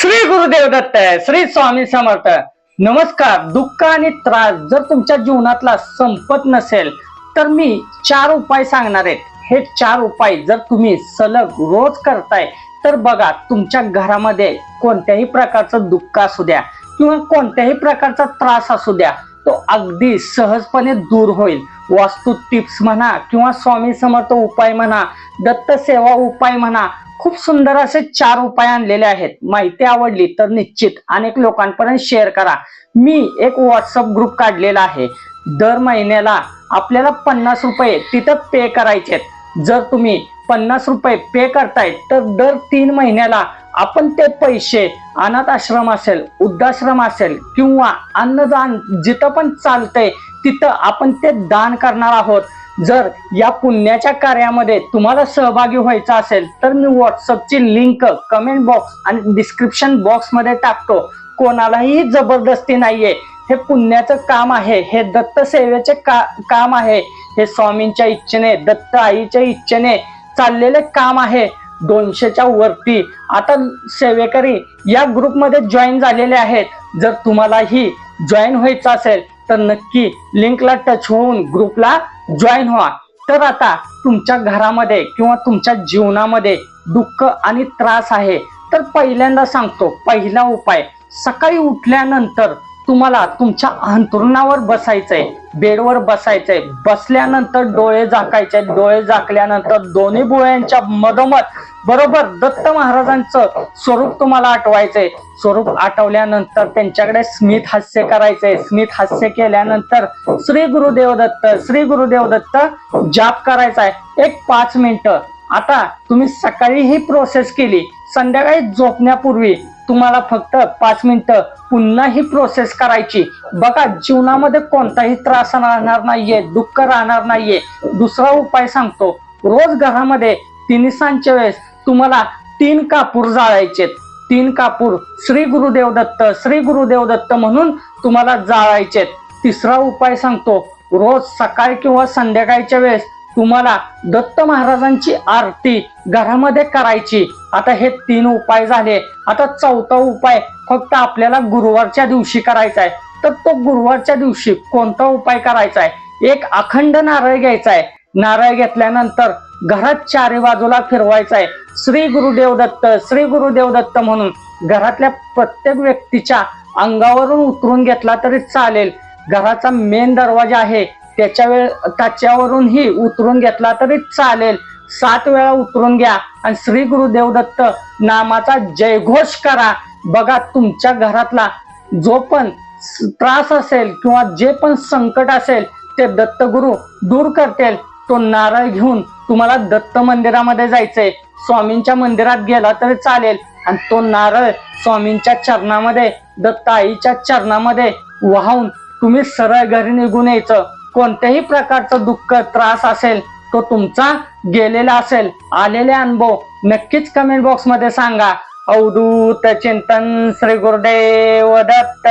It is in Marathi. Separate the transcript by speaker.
Speaker 1: श्री गुरुदेव दत्त श्री स्वामी समर्थ नमस्कार दुःख आणि त्रास जर तुमच्या जीवनातला संपत नसेल तर मी चार उपाय सांगणार आहेत हे चार उपाय जर तुम्ही सलग रोज करताय तर बघा तुमच्या घरामध्ये कोणत्याही प्रकारचं दुःख असू द्या किंवा कोणत्याही प्रकारचा त्रास असू द्या तो अगदी सहजपणे दूर होईल. वास्तू टिप्स म्हणा किंवा स्वामी समर्थ उपाय म्हणा दत्त सेवा उपाय म्हणा खूप सुंदर असे चार उपाय आणलेले आहेत. माहिती आवडली तर निश्चित अनेक लोकांपर्यंत शेअर करा. मी एक व्हॉट्सअप ग्रुप काढलेला आहे. दर महिन्याला आपल्याला पन्नास रुपये तिथं पे करायचे आहेत. जर तुम्ही पन्नास रुपये पे करताय तर दर तीन महिन्याला आपण ते पैसे अनाथ आश्रम असेल वृद्धाश्रम असेल किंवा अन्नदान जिथं पण चालतंय तिथं आपण ते दान करणार आहोत. जर या पुण्याच्या कार्यामध्ये तुम्हाला सहभागी व्हायचं असेल तर मी व्हॉट्सअपची लिंक कमेंट बॉक्स आणि डिस्क्रिप्शन बॉक्समध्ये टाकतो. कोणालाही जबरदस्ती नाहीये. हे पुण्याचं काम आहे. हे दत्त सेवेचे का काम आहे. हे स्वामींच्या इच्छेने दत्त आईच्या इच्छेने चाललेले काम आहे. दोनशेच्या वरती आता सेवेकरी या ग्रुपमध्ये जॉईन झालेले आहेत. जर तुम्हालाही जॉईन व्हायचं असेल तर नक्की लिंकला टच होऊन ग्रुपला जॉईन व्हा. तर आता तुमच्या घरामध्ये किंवा तुमच्या जीवनामध्ये दुःख आणि त्रास आहे. तर पहिल्यांदा सांगतो पहिला उपाय सकाळी उठल्यानंतर तुम्हाला तुमच्या अंतरुणावर बसायचंय बेडवर बसायचंय. बसल्यानंतर डोळे झाकायचे डोळे झाकल्यानंतर दोन्ही डोळ्यांच्या मधोमध बरोबर दत्त महाराजांचं स्वरूप तुम्हाला आठवायचंय. स्वरूप आठवल्यानंतर त्यांच्याकडे स्मित हास्य करायचंय. स्मित हास्य केल्यानंतर श्री गुरुदेव दत्त श्री गुरुदेव दत्त जाप करायचा आहे एक पाच मिनिटं. आता तुम्ही सकाळी ही प्रोसेस केली. संध्याकाळी झोपण्यापूर्वी तुम्हाला फक्त पाच मिनिटं पुन्हा ही प्रोसेस करायची. बघा जीवनामध्ये कोणताही त्रास राहणार नाहीये दुःख राहणार नाहीये. दुसरा उपाय सांगतो रोज घरामध्ये तिनिसांच्या वेळेस तुम्हाला तीन कापूर जाळायचे तीन कापूर श्री गुरुदेव दत्त श्री गुरुदेव दत्त म्हणून तुम्हाला जाळायचे तिसरा उपाय सांगतो रोज सकाळी किंवा संध्याकाळच्या वेळेस तुम्हाला दत्त महाराजांची आरती घरामध्ये करायची. आता हे तीन उपाय झाले. आता चौथा उपाय फक्त आपल्याला गुरुवारच्या दिवशी करायचा आहे तर तो गुरुवारच्या दिवशी कोणता उपाय करायचा आहे एक अखंड नारळ घ्यायचा आहे नारळ घेतल्यानंतर घरात चारी बाजूला फिरवायचा आहे श्री गुरुदेव दत्त श्री गुरुदेव दत्त म्हणून घरातल्या प्रत्येक व्यक्तीच्या अंगावरून उतरून घेतला तरी चालेल. घराचा मेन दरवाजा आहे त्याच्या वेळ त्याच्यावरूनही उतरून घेतला तरी चालेल. सात वेळा उतरून घ्या आणि श्री गुरुदेव दत्त नामाचा जयघोष करा. बघा तुमच्या घरातला जो पण त्रास असेल किंवा जे पण संकट असेल ते दत्तगुरु दूर करतील. तो नारळ घेऊन तुम्हाला दत्त मंदिरामध्ये जायचंय. स्वामींच्या मंदिरात गेला तरी चालेल. आणि तो नारळ स्वामींच्या चरणामध्ये दत्त आईच्या चरणामध्ये वाहून तुम्ही सरळ घरी निघून यायचं. कोणत्याही प्रकारचं दुःख त्रास असेल तो तुमचा गेलेला असेल आलेले अनुभव नक्कीच कमेंट बॉक्समध्ये सांगा. अवधूत चिंतन श्री गुरुदेव दत्त.